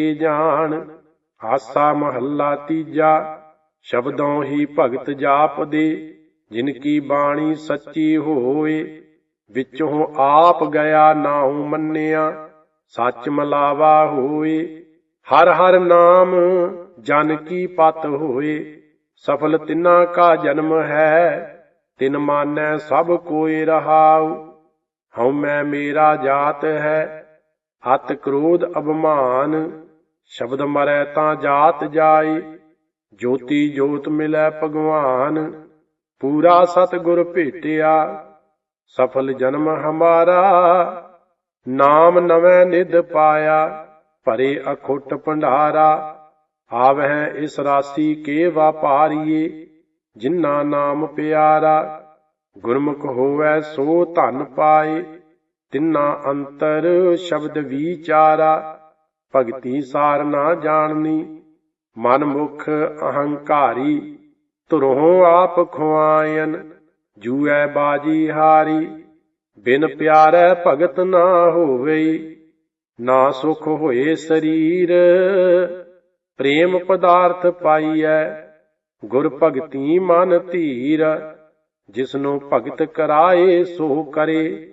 ਏ ਜਾਣ। ਆਸਾ ਮਹੱਲਾ ਤੀਜਾ, ਸ਼ਬਦੋਂ ਹੀ ਭਗਤ ਜਾਪ ਦੇ। ਜਿਨ ਕੀ ਬਾਣੀ ਸੱਚੀ ਹੋਏ, ਵਿੱਚੋਂ ਆਪ ਗਿਆ ਨਾਉ ਮੰਨਿਆ, ਸੱਚ ਮਲਾਵਾ ਹੋਏ। ਹਰ ਹਰ ਨਾਮ ਜਨ ਕੀ ਪਤ ਹੋਏ, ਸਫਲ ਤਿਨਾ ਕਾ ਜਨਮ ਹੈ, ਤਿਨ ਮਾਨੈ ਸਭ ਕੋਇ ਰਹਾਉ। ਹਉ ਮੈਂ ਮੇਰਾ ਜਾਤ ਹੈ ਅਤ ਕ੍ਰੋਧ ਅਭਮਾਨ ਸ਼ਬਦ ਮਰੈ ਤਾਂ ਜਾਤ ਜਾਏ, ਜੋਤੀ ਜੋਤ ਮਿਲੈ ਭਗਵਾਨ। ਪੂਰਾ ਸਤਗੁਰ ਭੇਟਿਆ, ਸਫਲ ਜਨਮ ਹਮਾਰਾ। ਨਾਮ ਨਵੇਂ ਨਿਧ ਪਾਇਆ, ਭਰੇ ਅਖੁੱਟ ਭੰਡਾਰਾ। ਆਵਹਿ ਇਸ ਰਾਸੀ ਕੇ ਵਾਪਾਰੀਏ ਜਿਨ੍ਹਾਂ ਨਾਮ ਪਿਆਰਾ। ਗੁਰਮੁਖ ਹੋਵੈ ਸੋ ਧਨ ਪਾਏ, ਤਿੰਨਾ ਅੰਤਰ ਸ਼ਬਦ ਵਿਚਾਰਾ। ਭਗਤੀ ਸਾਰ ਨਾ ਜਾਣਨੀ। ਮਨ ਮੁਖ ਅਹੰਕਾਰੀ, ਧੁਰੋਂ ਆਪ ਖੁਆਇਨ, ਜੂਐ ਬਾਜੀ ਹਾਰੀ। ਬਿਨ ਪਿਆਰੈ ਭਗਤ ਨਾ ਹੋਵੇ, ਨਾ ਸੁਖ ਹੋਏ ਸਰੀਰ। ਪ੍ਰੇਮ ਪਦਾਰਥ ਪਾਈਐ, ਗੁਰ ਭਗਤੀ ਮਨ ਧੀਰ। ਜਿਸਨੂੰ ਭਗਤ ਕਰਾਏ ਸੋ ਕਰੇ,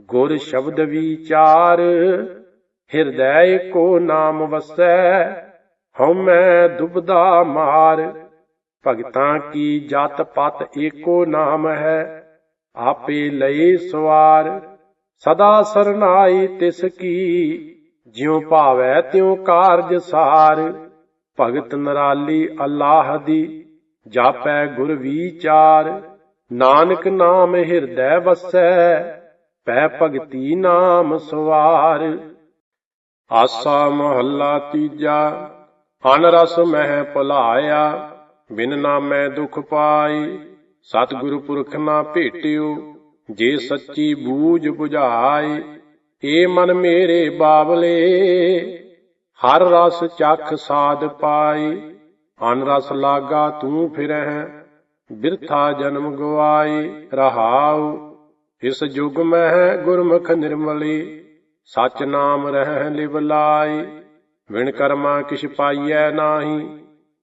ਗੁਰ ਸ਼ਬਦ ਵਿਚਾਰ। ਹਿਰਦੈ ਕੋ ਨਾਮ ਵਸੈ, ਹਉਮੈ ਦੁਬਦਾ ਮਾਰ। ਭਗਤਾਂ ਕੀ ਜਤ ਪਤ ਏਕੋ ਨਾਮ ਹੈ, ਆਪੇ ਲਈ ਸਵਾਰ। ਸਦਾ ਸਰਨਾਈ ਤਿਸ ਕੀ, ਜਿਉ ਭਾਵੈ ਤਿਉ ਕਾਰਜ ਸਾਰ। ਭਗਤ ਨਰਾਲੀ ਅੱਲਾਹ ਦੀ, ਜਾਪੈ ਗੁਰ ਵਿਚਾਰ। ਨਾਨਕ ਨਾਮ ਹਿਰਦੈ ਵਸੈ, ਪੈ ਭਗਤੀ ਨਾਮ ਸਵਾਰ। ਆਸਾ ਮਹੱਲਾ ਤੀਜਾ, ਅਨਰਸ ਮਹਿ ਭੁਲਾਇਆ, ਬਿਨ ਨਾਮੈ ਦੁਖ ਪਾਈ, ਸਤਿਗੁਰੂ ਪੁਰਖ ਨਾ ਭੇਟਿਓ, ਜੇ ਸੱਚੀ ਬੂਝ 부ਝਾਏ ਏ ਮਨ ਮੇਰੇ ਬਾਬਲੇ, ਹਰ ਰਸ ਚੱਖ ਸਾਧ ਪਾਈ ਅਨ ਰਸ ਲਾਗਾ ਤੂੰ ਫਿਰਹਿ, ਬਿਰਥਾ ਜਨਮ ਗਵਾਈ, ਰਹਾਉ, ਇਸ ਜੁਗ ਮਹਿ ਗੁਰਮੁਖ ਨਿਰਮਲੀ। ਸਚ ਨਾਮ ਰਹਿ ਲਿਵ ਲਾਈ ਵਿਣ ਕਰਮਾ ਕਿਛ ਪਾਈਐ ਨਾਹੀ,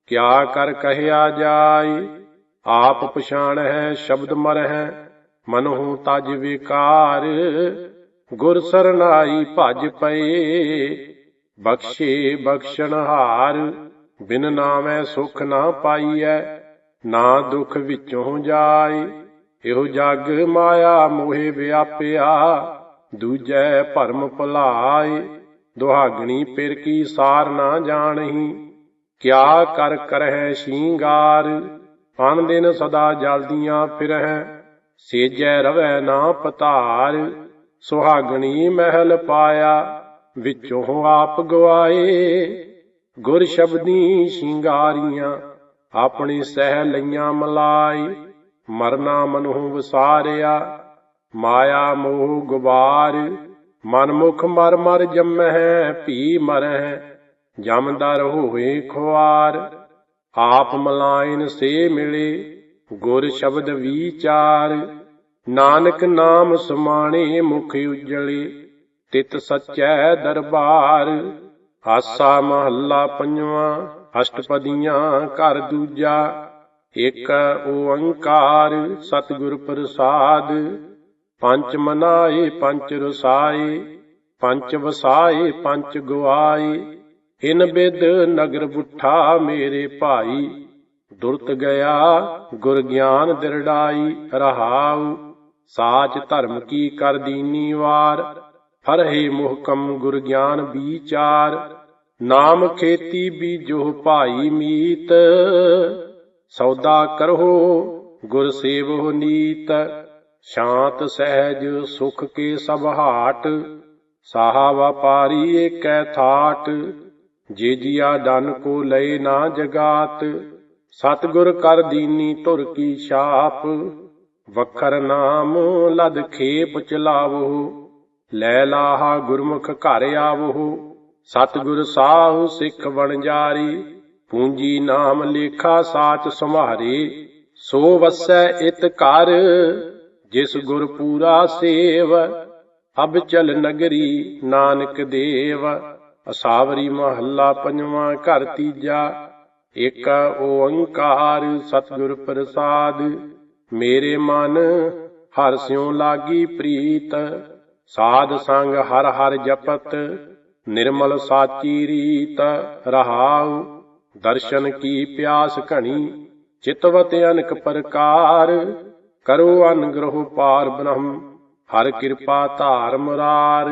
ਕਿਆ ਕਰ ਕਹਿਆ ਜਾਈ ਆਪ ਪਛਾਣ ਹੈ ਸ਼ਬਦ ਮਰ ਹੈ ਮਨਹੁ ਤਜ ਵਿਕਾਰ, ਗੁਰ ਸਰਨਾਈ ਭਜ ਪਏ, ਬਖਸ਼ੇ ਬਖਸ਼ਣ ਹਾਰ, ਬਿਨ ਨਾਮੈ ਸੁਖ ਨਾ ਪਾਈਐ, ਨਾ ਦੁਖ ਵਿੱਚੋਂ ਜਾਏ, ਇਹੋ ਜਗ ਮਾਇਆ ਮੋਹਿ ਵਿਆਪਿਆ ਦੂਜੈ ਭਰਮ ਭੁਲਾਏ, ਦੁਹਾਗਣੀ ਪਿਰ ਕੀ ਸਾਰ ਨਾ ਜਾਣਹੀ। ਕਿਆ ਕਰ ਕਰਹਿ ਸ਼ਿੰਗਾਰ, ਪਨ ਦਿਨ ਸਦਾ ਜਲਦੀਆਂ ਫਿਰਹਿ। ਸੇਜੈ ਰਵੈ ਨਾ ਪਤਾਰ, ਸੁਹਾਗਣੀ ਮਹਿਲ ਪਾਇਆ, ਵਿੱਚੋਂ ਆਪ ਗਵਾਏ। ਗੁਰ ਸ਼ਬਦੀ ਸ਼ਿੰਗਾਰੀਆਂ ਆਪਣੀ ਸਹਿ ਲਈਆਂ ਮਲਾਈ ਮਰਨਾ ਮਨਹੁ ਵਿਸਾਰਿਆ। ਮਾਇਆ ਮੋਹ ਗੁਬਾਰ, ਮਨਮੁਖ ਮਰ ਮਰ ਜੰਮਹਿ, ਭੀ ਮਰਹਿ ਜਮਦਰ ਹੋਏ ਖੁਆਰ। ਆਪ ਮਲਾਇਨ ਸੇ ਮਿਲੇ, ਗੁਰ ਸ਼ਬਦ ਵਿਚਾਰ। ਨਾਨਕ ਨਾਮ ਸਮਾਣੇ ਮੁਖ ਉਜਲੇ, ਤਿਤ ਸਚੈ ਦਰਬਾਰ। ਆਸਾ ਮਹੱਲਾ ਪੰਜਵਾਂ, ਅਸ਼ਟਪਦੀਆਂ ਘਰ ਦੂਜਾ। ਇਕ ਓੰਕਾਰ, ਸਤਿਗੁਰ ਪ੍ਰਸਾਦ। ਪੰਚ ਮਨਾਏ ਪੰਚ ਰਸਾਏ ਪੰਚ ਵਸਾਏ ਪੰਚ ਗਵਾਏ ਇਨ ਬਿਦ ਨਗਰ ਬੁੱਠਾ ਮੇਰੇ ਭਾਈ। ਦੁਰਤ ਗਿਆ, ਗੁਰ ਗਿਆਨ ਦਿਰੜਾਈ, ਰਹਾਉ। ਸਾਚ ਧਰਮ ਕੀ ਕਰ ਦੀਨੀ ਵਾਰ? ਫਰਹਿ ਮੁਹਕਮ ਗੁਰ ਗਿਆਨ ਵਿਚਾਰ ਨਾਮ ਖੇਤੀ ਬੀਜੋ ਭਾਈ ਮੀਤ। ਸੌਦਾ ਕਰੋ, ਗੁਰ ਸੇਵੋ ਨੀਤ। ਸ਼ਾਂਤ ਸਹਿਜ ਸੁਖ ਕੇ ਸਭ ਹਾਟ ਸਾਹਾ ਵਪਾਰੀ ਏਕੈ ਥਾਟ, ਜੇ ਡਨ ਕੋ ਲਏ ਨਾ ਜਗਾਤ, ਸਤਿਗੁਰ ਕਰ ਦੀਨੀ ਧੁਰ ਕੀ ਛਾਪ, ਵਖਰ ਨਾਮ ਲਦ ਖੇਪ ਚਲਾਵੋ, ਲੈ ਲਾਹਾ ਗੁਰਮੁਖ ਘਰ ਆਵੋ, ਸਤਿਗੁਰ ਸਾਹੁ ਸਿੱਖ ਬਣ ਜਾਰੀ, ਪੂੰਜੀ ਨਾਮ ਲੇਖਾ ਸਾਚ ਸੰਭਾਰੇ ਸੋ ਵਸੈ ਇਤ ਕਰ ਜਿਸ ਗੁਰ ਪੂਰਾ ਸੇਵ ਅਬ ਚਲ ਨਗਰੀ ਨਾਨਕ ਦੇਵ। ਅਸਾਵਰੀ ਮਹੱਲਾ ਪੰਜਵਾਂ ਘਰ ਤੀਜਾ ਇਕ ਓੰਕਾਰ ਸਤਿਗੁਰ ਪ੍ਰਸਾਦ। ਮੇਰੇ ਮਨ ਹਰ ਸਿਉ ਲਾਗੀ ਪ੍ਰੀਤ, ਸਾਧ ਸੰਗ ਹਰ ਹਰ ਜਪਤ, ਨਿਰਮਲ ਸਾਚੀ ਰੀਤ ਰਹਾਉ। ਦਰਸ਼ਨ ਕੀ ਪਿਆਸ ਘਣੀ, ਚਿਤਵਤ ਅਨਕ ਪ੍ਰਕਾਰ। ਕਰੋ ਅਨਗ੍ਰਹ ਪਾਰ ਬ੍ਰਹਮ, ਹਰ ਕਿਰਪਾ ਧਾਰ ਮੁਰਾਰ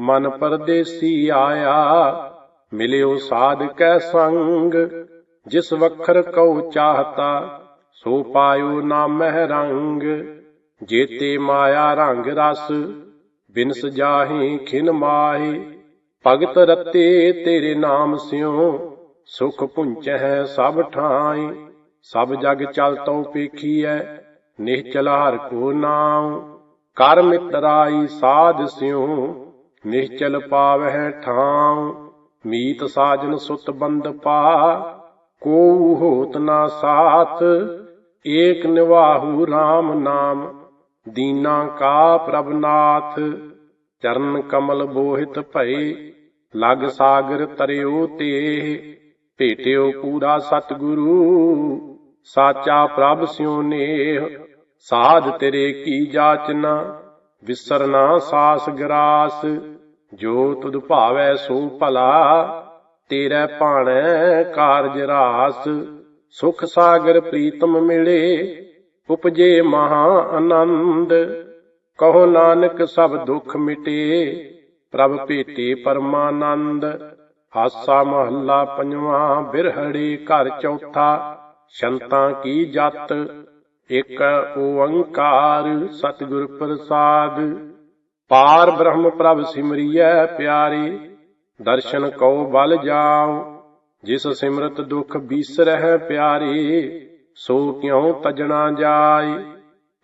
ਮਨ ਪਰਦੇਸੀ ਆਇਆ, ਮਿਲਿਓ ਸਾਧ ਕੈ ਸੰਗ। ਜਿਸ ਵਖਰ ਕਉ ਚਾਹਤਾ, ਸੋ ਪਾਇਓ ਨਾਮਹਿ ਰੰਗ। ਜੇਤੇ ਮਾਇਆ ਰੰਗ ਰਸ, ਬਿਨਸ ਜਾਹੀ ਖਿਨ ਮਾਹੀ। ਭਗਤ ਰਤੇ ਤੇਰੇ ਨਾਮ ਸਿਉ, ਸੁਖ ਪੁੰਚਹਿ ਸਭ ਠਾਈ ਸਭ ਜਗ ਚਲ ਤਉ ਪੇਖੀਐ ਨਿਹਚਲ ਹਰ ਕੋ ਨਾਮ ਕਰ ਮਿਤਰਾਈ ਸਾਧ ਸਿਉ ਨਿਹਚਲ ਪਾਵਹਿ ਠਾਉ, ਮੀਤ ਸਾਜਨ ਸੁਤ ਬੰਦ ਪਾ ਕੋ ਹੋਤ ਨਾ ਸਾਥ, ਏਕ ਨਿਵਾਹੂ RAM ਨਾਮ, ਦੀਨਾ ਕਾ ਪ੍ਰਭਨਾਥ ਚਰਨ ਕਮਲ ਬੋਹਿਤ ਭਏ, ਲਗ ਸਾਗਰ ਤਰਿਓ ਤੇ ਭੇਟਿਓ ਪੂਰਾ ਸਤਿਗੁਰੂ। ਸਾਚਾ ਪ੍ਰਭ ਸਿਉ ਨੇਹ, ਸਾਧ ਤੇਰੇ ਕੀ ਜਾਚਨਾ? ਵਿਸਰਨਾ ਸਾਸ ਗਰਾਸ, ਜੋ ਤੁਧ ਭਾਵੈ ਸੋ ਭਲਾ, ਤੇਰੇ ਭਾਣੈ ਕਾਰਜ ਰਾਸ। ਸੁਖ ਸਾਗਰ ਪ੍ਰੀਤਮ ਮਿਲੇ, ਉਪਜੇ ਮਹਾ ਆਨੰਦ। ਕਹੋ ਨਾਨਕ ਸਭ ਦੁੱਖ ਮਿਟੇ, ਪ੍ਰਭ ਭੇਟੇ ਪਰਮਾਨੰਦ। ਹਾਸਾ ਮਹੱਲਾ ਪੰਜਵਾਂ, ਬਿਰਹੜੇ ਘਰ ਚੌਥਾ। ਸ਼ੰਤਾਂ ਕੀ ਜਤ, ਇਕ ਓੰਕਾਰ ਸਤਿਗੁਰ ਪ੍ਰਸਾਦ। ਪਾਰ ਬ੍ਰਹਮ ਪ੍ਰਭ ਸਿਮਰਿਐ ਪਿਆਰੇ, ਦਰਸ਼ਨ ਕਉ ਬਲ ਜਾਉ। ਜਿਸ ਸਿਮਰਤ ਦੁਖ ਬੀਸਰਹਿ ਪਿਆਰੇ, ਸੋ ਕਿਉ ਤਜਣਾ ਜਾਏ?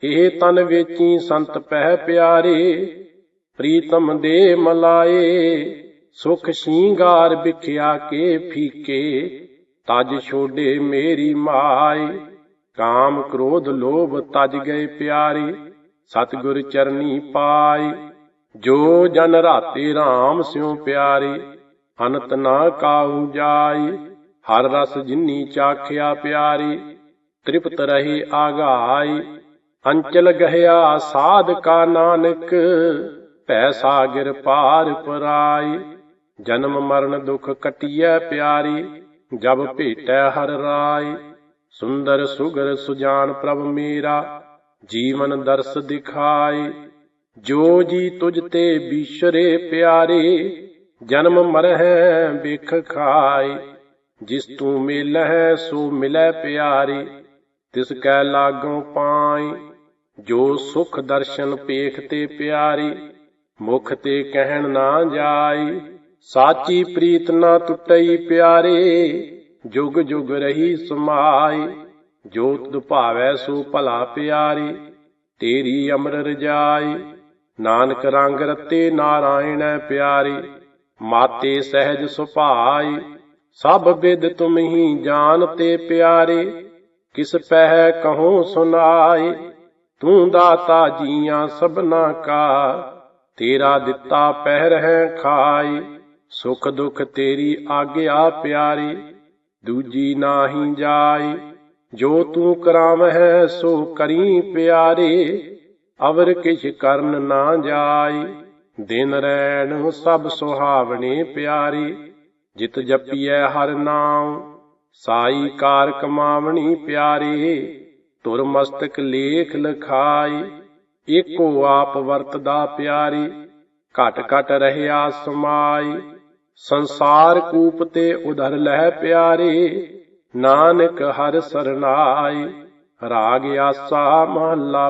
ਇਹ ਤਨ ਵੇਚੀ ਸੰਤ ਪਹਿ ਪਿਆਰੇ, ਪ੍ਰੀਤਮ ਦੇ ਮਲਾਏ। ਸੁਖ ਸ਼ਿੰਗਾਰ ਵਿਖਿਆ ਕੇ ਫੀਕੇ ਤਜ ਛੋਡੇ ਮੇਰੀ ਮਾਈ, ਕਾਮ ਕ੍ਰੋਧ ਲੋਭ ਤਜ ਗਏ ਪਿਆਰੇ, ਸਤਿਗੁਰ ਚਰਨੀ ਪਾਈ। ਜੋ ਜਨ ਰਾਤੇ RAM ਸਿਉ ਪਿਆਰੇ, ਅਨੰਤ ਨਾ ਕਾਉ ਜਾਈ। ਹਰ ਰਸ ਜਿਨੀ ਚਾਖਿਆ ਪਿਆਰੇ, ਤ੍ਰਿਪਤ ਰਹੇ ਆਗਾਈ। ਅੰਚਲ ਗਹਿਆ ਸਾਧ ਕਾ ਨਾਨਕ, ਭੈ ਸਾਗਰ ਪਾਰ ਪਰਾਈ। ਜਨਮ ਮਰਨ ਦੁਖ ਕਟਿਐ ਪਿਆਰੀ ਜਬ ਭੇਟੈ ਹਰ ਰਾਏ ਸੁੰਦਰ ਸੁਗਰ ਸੁਜਾਨ ਪ੍ਰਭ ਮੇਰਾ, ਜੀਵਨ ਦਰਸ ਦਿਖਾਏ ਜੋ ਜੀ ਤੁਝ ਤੇ ਬੀਸ਼ਰੇ ਪਿਆਰੇ, ਜਨਮ ਮਰਹਿ ਬਿਖ ਖਾਏ ਜਿਸ ਤੂੰ ਮਿਲਹਿ, ਸੋ ਮਿਲੈ ਪਿਆਰੀ, ਤਿਸ ਕੈ ਲਾਗੋਂ ਪਾਈ ਜੋ ਸੁਖ ਦਰਸ਼ਨ ਪੇਖ ਤੇ ਪਿਆਰੀ, ਮੁਖ ਤੇ ਕਹਿਣ ਨਾ ਜਾਈ ਸਾਚੀ ਪ੍ਰੀਤ ਨਾ ਟੁੱਟਈ ਪਿਆਰੇ, ਜੁਗ ਜੁਗ ਰਹੀ ਸਮਾਈ ਜੋ ਤੁਧ ਸੋ ਭਲਾ ਪਿਆਰੀ, ਤੇਰੀ ਅਮਰ ਰਜਾਈ ਨਾਨਕ ਰੰਗ ਰਤੇ ਨਾਰਾਇਣੈ ਪਿਆਰੇ, ਮਾਤੇ ਸਹਿਜ ਸੁਭਾਈ ਸਭ ਵਿਦ ਤੁਮ ਹੀ ਜਾਣਤੇ ਪਿਆਰੇ, ਕਿਸ ਪਹਿ ਕਹੋ ਸੁਨਾਏ। ਤੂੰ ਦਾਤਾ ਜੀਆਂ ਸਭਨਾ ਕਾ, ਤੇਰਾ ਦਿੱਤਾ ਪਹਿਰ ਹੈ ਖਾਈ ਸੁਖ ਦੁਖ ਤੇਰੀ ਆਗਿਆ ਪਿਆਰੀ, ਦੂਜੀ ਨਾਹੀ ਜਾਈ, ਜੋ ਤੂੰ ਕਰਾਵਹਿ ਸੋ ਕਰੀ ਪਿਆਰੇ, ਅਵਰ ਕਿਛ ਕਰਨ ਨਾ ਜਾਈ, ਦਿਨ ਰਹਿਣ ਸਭ ਸੁਹਾਵਣੇ ਪਿਆਰੀ, ਜਿਤ ਜਪੀਐ ਹਰ ਨਾਮ ਸਾਈ ਕਾਰ ਕਮਾਵਣੀ ਪਿਆਰੇ, ਤੁਰ ਮਸਤਕ ਲੇਖ ਲਖਾਈ, ਏਕੋ ਆਪ ਵਰਤਦਾ ਪਿਆਰੀ, ਘਟ ਘਟ ਰਹਿਆ ਸਮਾਈ ਸੰਸਾਰ ਕੂਪ ਤੇ ਉਧਰ ਲਹਿ ਪਿਆਰੇ ਨਾਨਕ ਹਰ ਸਰਨਾਈ ਰਾਗ ਆਸਾ ਮਹੱਲਾ